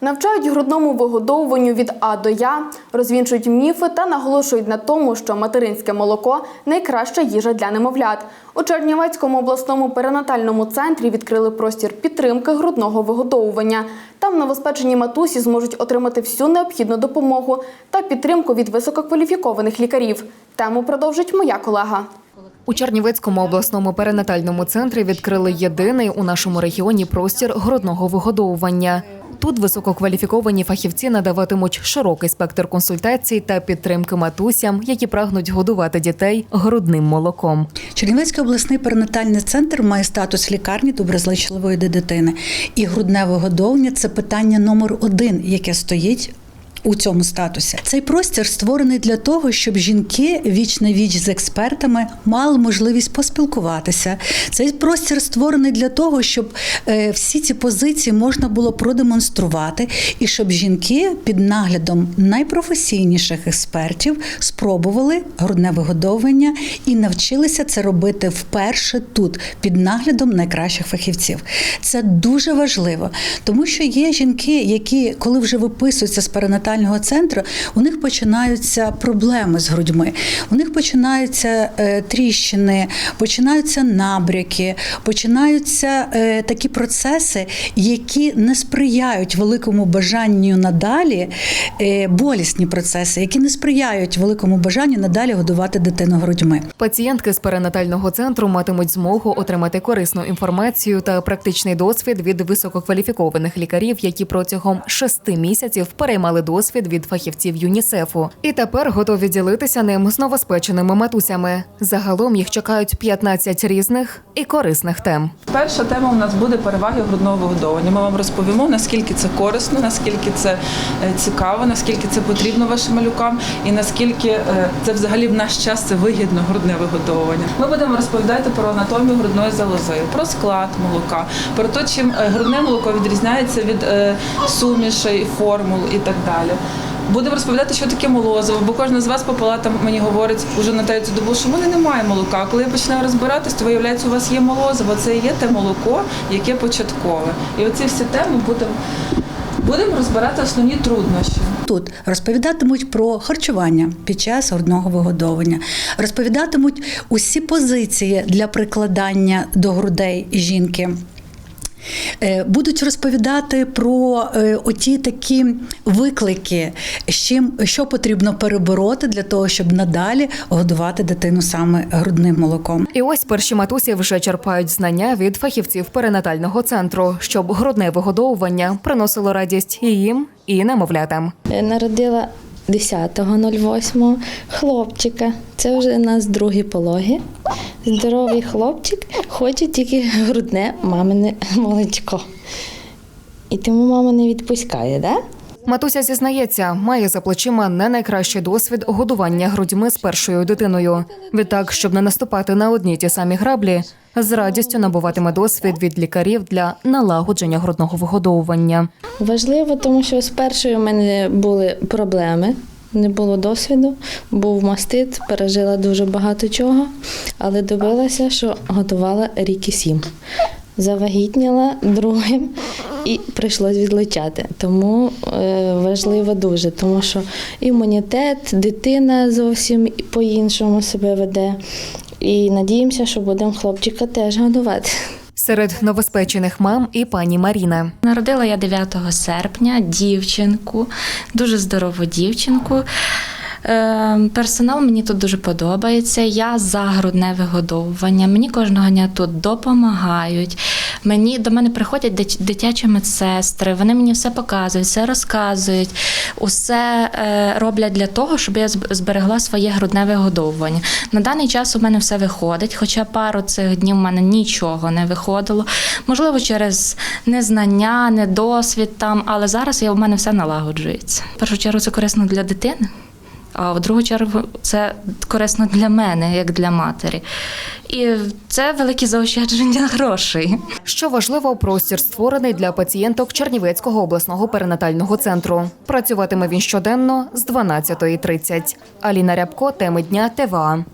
Навчають грудному вигодовуванню від А до Я, розвінчують міфи та наголошують на тому, що материнське молоко найкраща їжа для немовлят. У Чернівецькому обласному перинатальному центрі відкрили простір підтримки грудного вигодовування. Там новоспечені матусі зможуть отримати всю необхідну допомогу та підтримку від висококваліфікованих лікарів. Тему продовжить моя колега. У Чернівецькому обласному перинатальному центрі відкрили єдиний у нашому регіоні простір грудного вигодовування. Тут висококваліфіковані фахівці надаватимуть широкий спектр консультацій та підтримки матусям, які прагнуть годувати дітей грудним молоком. Чернівецький обласний перинатальний центр має статус лікарні доброзичливої до дитини. І грудне вигодовування це питання номер один, яке стоїть. У цьому статусі цей простір створений для того, щоб жінки віч на віч з експертами мали можливість поспілкуватися. Цей простір створений для того, щоб е, всі ці позиції можна було продемонструвати, і щоб жінки під наглядом найпрофесійніших експертів спробували грудне вигодовування і навчилися це робити вперше тут, під наглядом найкращих фахівців. Це дуже важливо, тому що є жінки, які, коли вже виписуються з перинатального центру, у них починаються проблеми з грудьми, у них починаються е, тріщини, починаються набряки, починаються е, такі процеси, які не сприяють великому бажанню надалі, е, болісні процеси, які не сприяють великому бажанню надалі годувати дитину грудьми. Пацієнтки з перинатального центру матимуть змогу отримати корисну інформацію та практичний досвід від висококваліфікованих лікарів, які протягом шести місяців переймали досвід від фахівців ЮНІСЕФу. І тепер готові ділитися ним з новоспеченими матусями. Загалом їх чекають 15 різних і корисних тем. Перша тема у нас буде переваги грудного вигодовування. Ми вам розповімо, наскільки це корисно, наскільки це е, цікаво, наскільки це потрібно вашим малюкам, і наскільки е, це взагалі в наш час це вигідно грудне вигодовування. Ми будемо розповідати про анатомію грудної залози, про склад молока, про те, чим е, грудне молоко відрізняється від сумішей, формул і так далі. Будемо розповідати, що таке молозиво, бо кожна з вас по палатам мені говорить уже на третю добу, що в мене немає молока. Коли я починаю розбиратись, то виявляється, у вас є молозиво. Це і є те молоко, яке початкове. І оці всі теми будемо будемо розбирати основні труднощі. Тут розповідатимуть про харчування під час грудного вигодовування, розповідатимуть усі позиції для прикладання до грудей жінки. Е, Будуть розповідати про е, оті такі виклики, з чим що потрібно перебороти для того, щоб надалі годувати дитину саме грудним молоком. І ось перші матусі вже черпають знання від фахівців перинатального центру, щоб грудне вигодовування приносило радість і їм, і немовлятам. Е, Народила 10.08 хлопчика. Це вже у нас другі пологи. Здоровий хлопчик хоче тільки грудне мамине молочко. І тому мама не відпускає, да? Матуся зізнається, має за плечима не найкращий досвід годування грудьми з першою дитиною. Відтак, щоб не наступати на одні ті самі граблі, з радістю набуватиме досвід від лікарів для налагодження грудного вигодовування. Важливо, тому що з першою в мене були проблеми. Не було досвіду, був мастит, пережила дуже багато чого, але добилася, що готувала рік і сім. Завагітніла другим і прийшлось відлучати. Тому е, важливо дуже, тому що імунітет, дитина зовсім по-іншому себе веде. І надіємося, що будемо хлопчика теж годувати. Серед новоспечених мам і пані Маріна. Народила я 9 серпня дівчинку, дуже здорову дівчинку. Е, Персонал мені тут дуже подобається. Я за грудне вигодовування. Мені кожного дня тут допомагають. Мені до мене приходять дитячі медсестри. Вони мені все показують, все розказують, усе е, роблять для того, щоб я зберегла своє грудне вигодовування. На даний час у мене все виходить, хоча пару цих днів у мене нічого не виходило. Можливо, через незнання, недосвід там, але зараз я, у мене все налагоджується. В першу чергу це корисно для дитини. А в другу чергу це корисно для мене, як для матері. І це велике заощадження грошей. Що важливо, простір створений для пацієнток Чернівецького обласного перинатального центру. Працюватиме він щоденно з 12.30. Аліна Рябко, теми дня ТВА.